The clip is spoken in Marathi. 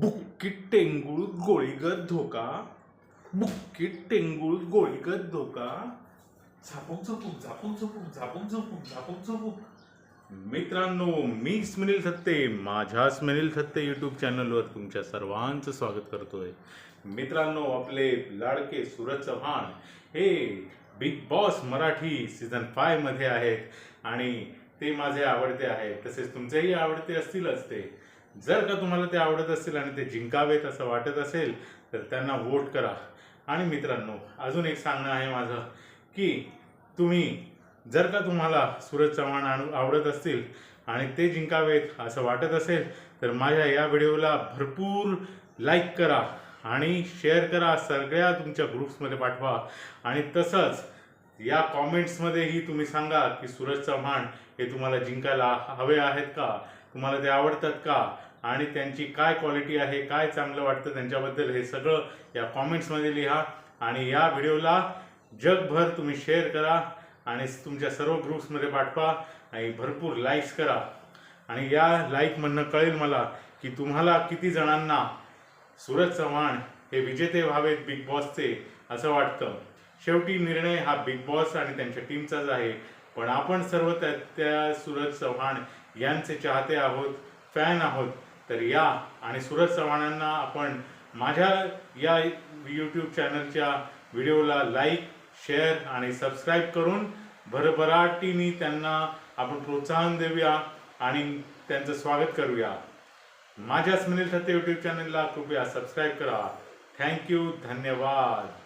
बुक्कीट टेंगुळ गोळीगत धोका. बुक्कीट टेंगुळ गोळीगत धोका. झापूक झोपूक झापूक झोपूक झापूक झोपूक झापूक झोपूक मित्रांनो मी स्मिनील थत्ते माझ्या स्मिनील थत्ते यूट्यूब चॅनलवर तुमच्या सर्वांचं स्वागत करतोय. मित्रांनो आपले लाडके सूरज चव्हाण हे बिग बॉस मराठी सीझन फायमध्ये आहेत आणि ते माझे आवडते आहेत. तसेच तुमचेही आवडते असतीलच ते. जर का तुम्हाला ते आवडत असतील आणि ते जिंकावेत असं वाटत असेल तर त्यांना वोट करा. आणि मित्रांनो अजून एक सांगणं आहे माझं की तुम्ही जर का तुम्हाला सूरज चव्हाण आणू- आवडत असतील आणि ते जिंकावेत असं वाटत असेल तर माझ्या या व्हिडिओला भरपूर लाईक करा आणि शेअर करा सगळ्या तुमच्या ग्रुप्समध्ये पाठवा. आणि तसंच या कॉमेंट्समध्येही तुम्ही सांगा की सूरज चव्हाण हे तुम्हाला जिंकायला हवे आहेत का? तुम्हाला ते आवडतात का? आणि त्यांची काय क्वालिटी आहे काय चांगलं वाटतं त्यांच्याबद्दल हे सगळं या कॉमेंट्समध्ये लिहा. आणि या व्हिडिओला जगभर तुम्ही शेअर करा आणि तुमच्या सर्व ग्रुप्समध्ये पाठवा आणि भरपूर लाईक्स करा. आणि या लाईकमधनं कळेल मला की तुम्हाला किती जणांना सूरज चव्हाण हे विजेते व्हावेत बिग बॉसचे असं वाटतं. शेवटी निर्णय हा बिग बॉस आणि त्यांच्या टीमचाच आहे. पण आपण सर्व त्या त्या सूरज चव्हाण यांचे चाहते आहोत फॅन आहोत तर या आणि सुरज चव्हाणांना आपण माझ्या या यूट्यूब चॅनलच्या व्हिडिओला लाईक शेअर आणि सबस्क्राईब करून भरभराटीने त्यांना आपण प्रोत्साहन देऊया आणि त्यांचं स्वागत करूया. माझ्या स्मिनील थत्ते यूट्यूब चॅनलला कृपया सबस्क्राईब करा. थँक्यू धन्यवाद.